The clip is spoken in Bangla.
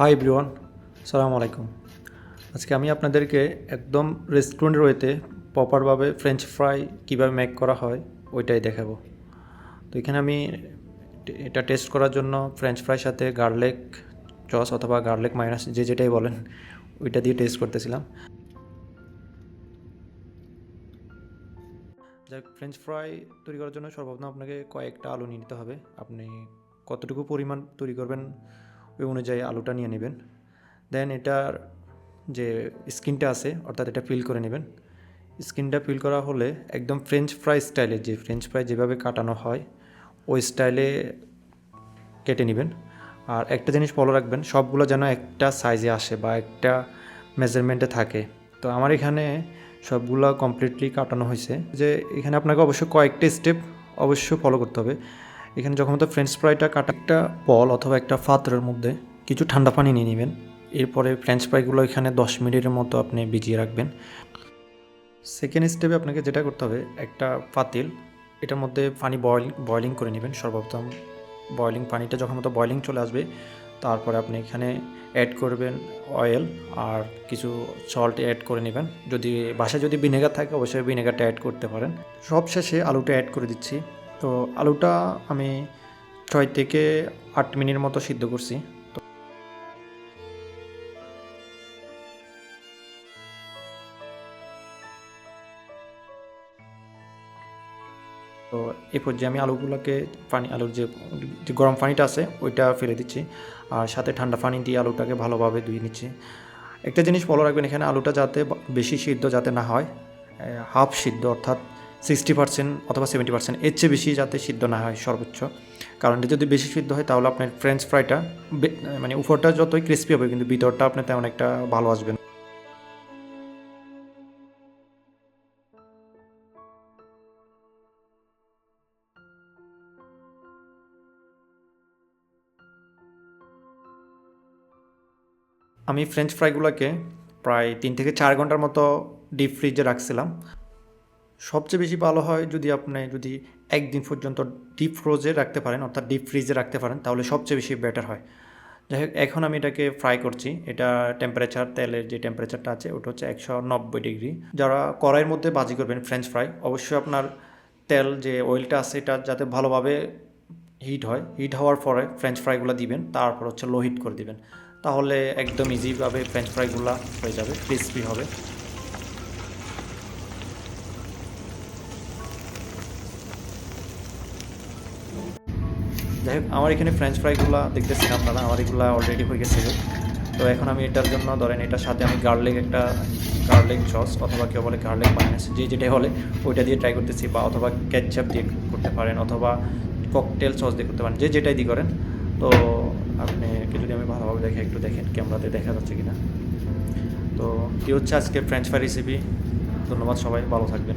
হাই ব্রিওয়ান সালাম আলাইকুম। আজকে আমি আপনাদেরকে একদম রেস্টুরেন্টের ওয়েতে প্রপারভাবে ফ্রেঞ্চ ফ্রাই কীভাবে মেক করা হয়, ওইটাই দেখাবো। তো এখানে আমি এটা টেস্ট করার জন্য ফ্রেঞ্চ ফ্রাইয়ের সাথে গার্লিক চস অথবা গার্লিক মাইনাস যে যেটাই বলেন, ওইটা দিয়ে টেস্ট করতেছিলাম। যাক ফ্রেঞ্চ ফ্রাই তৈরি করার জন্য সর্বপ্রথম আপনাকে কয়েকটা আলু নিতে হবে। আপনি কতটুকু পরিমাণ তৈরি করবেন ওই অনুযায়ী আলুটা নিয়ে নেবেন। দেন এটার যে স্কিনটা আছে, অর্থাৎ এটা ফিল করে নেবেন। স্কিনটা ফিল করা হলে একদম ফ্রেঞ্চ ফ্রাই স্টাইলে যে ফ্রেঞ্চ ফ্রাই যেভাবে কাটানো হয়, ওই স্টাইলে কেটে নেবেন। আর একটা জিনিস ফলো রাখবেন, সবগুলো যেন একটা সাইজে আসে বা একটা মেজারমেন্টে থাকে। তো আমার এখানে সবগুলো কমপ্লিটলি কাটানো হয়েছে। যে এখানে আপনাকে অবশ্যই কয়েকটা স্টেপ অবশ্যই ফলো করতে হবে। এখানে যখন তো ফ্রেঞ্চ ফ্রাইটা কাটা, একটা বল অথবা একটা পাত্রের মধ্যে কিছু ঠান্ডা পানি নিয়ে নেবেন। এরপরে ফ্রেঞ্চ ফ্রাইগুলো এখানে দশ মিনিটের মতো আপনি ভিজিয়ে রাখবেন। সেকেন্ড স্টেপে আপনাকে যেটা করতে হবে, একটা পাতিল, এটার মধ্যে পানি বয়লিং বয়লিং করে নেবেন। সর্বপ্রথম বয়লিং পানিটা যখন মতো বয়লিং চলে আসবে, তারপরে আপনি এখানে অ্যাড করবেন অয়েল আর কিছু সল্ট অ্যাড করে নেবেন। যদি বাসায় যদি ভিনেগার থাকে, অবশ্যই ভিনেগারটা অ্যাড করতে পারেন। সব শেষে আলুটা অ্যাড করে দিচ্ছি। তো আলুটা আমি ছয় থেকে আট মিনিট মতো সিদ্ধ করছি। তো এই পর্যায়ে আমি আলুগুলোকে পানি, আলুর যে গরম পানিটা আছে, ওইটা ফেলে দিচ্ছি আর সাথে ঠান্ডা পানি দিয়ে আলুটাকে ভালোভাবে ধুয়ে নিচ্ছি। একটা জিনিস ফলো রাখবেন এখানে, আলুটা যাতে বেশি সিদ্ধ যাতে না হয় হাফ সিদ্ধ অর্থাৎ সিক্সটি পার্সেন্ট অথবা সেভেন্টি পার্সেন্ট এর চেয়ে বেশি যাতে সিদ্ধ না হয় সর্বোচ্চ। কারণ যদি বেশি সিদ্ধ হয়, তাহলে আপনার ফ্রেঞ্চ ফ্রাইটা মানে উপরটা যতই ক্রিস্পি হবে, কিন্তু ভিতরটা আপনার তেমন একটা ভালো আসবে না। আমি ফ্রেঞ্চ ফ্রাইগুলোকে প্রায় তিন থেকে চার ঘণ্টার মতো ডিপ ফ্রিজে রাখছিলাম। সবচেয়ে বেশি ভালো হয় যদি আপনি যদি একদিন পর্যন্ত ডিপ ফ্রোজে রাখতে পারেন, অর্থাৎ ডিপ ফ্রিজে রাখতে পারেন, তাহলে সবচেয়ে বেশি বেটার হয়। যাই হোক, এখন আমি এটাকে ফ্রাই করছি। এটা টেম্পারেচার তেলের যে টেম্পারেচারটা আছে, ওটা হচ্ছে একশো নব্বই ডিগ্রি। যারা কড়াইয়ের মধ্যে বাজি করবেন ফ্রেঞ্চ ফ্রাই অবশ্যই আপনার তেল যে অয়েলটা আছে, এটা যাতে ভালোভাবে হিট হয়। হিট হওয়ার পরে ফ্রেঞ্চ ফ্রাইগুলো দিবেন, তারপর হচ্ছে লো হিট করে দিবেন। তাহলে একদম ইজিভাবে ফ্রেঞ্চ ফ্রাইগুলো হয়ে যাবে ক্রিসপি হবে। যাই হোক আমার এখানে ফ্রেঞ্চ ফ্রাইগুলো দেখতেছেন আপনারা আমার এগুলো অলরেডি হয়ে গেছে তো এখন আমি এটার জন্য, ধরেন এটার সাথে আমি গার্লিক একটা গার্লিক সস অথবা কেউ বলে গার্লিক মাইনাস যে যেটাই হলে ওইটা দিয়ে ট্রাই করতেছি, বা অথবা কেচাপ দিয়ে করতে পারেন, অথবা ককটেল সস দিয়ে করতে পারেন, যে যেটাই দিয়ে করেন। তো আপনি যদি আমি ভালোভাবে দেখে, একটু দেখেন ক্যামেরাতে দেখা যাচ্ছে কিনা। তো কি হচ্ছে আজকে ফ্রেঞ্চ ফ্রাই রেসিপি ধন্যবাদ সবাই, ভালো থাকবেন।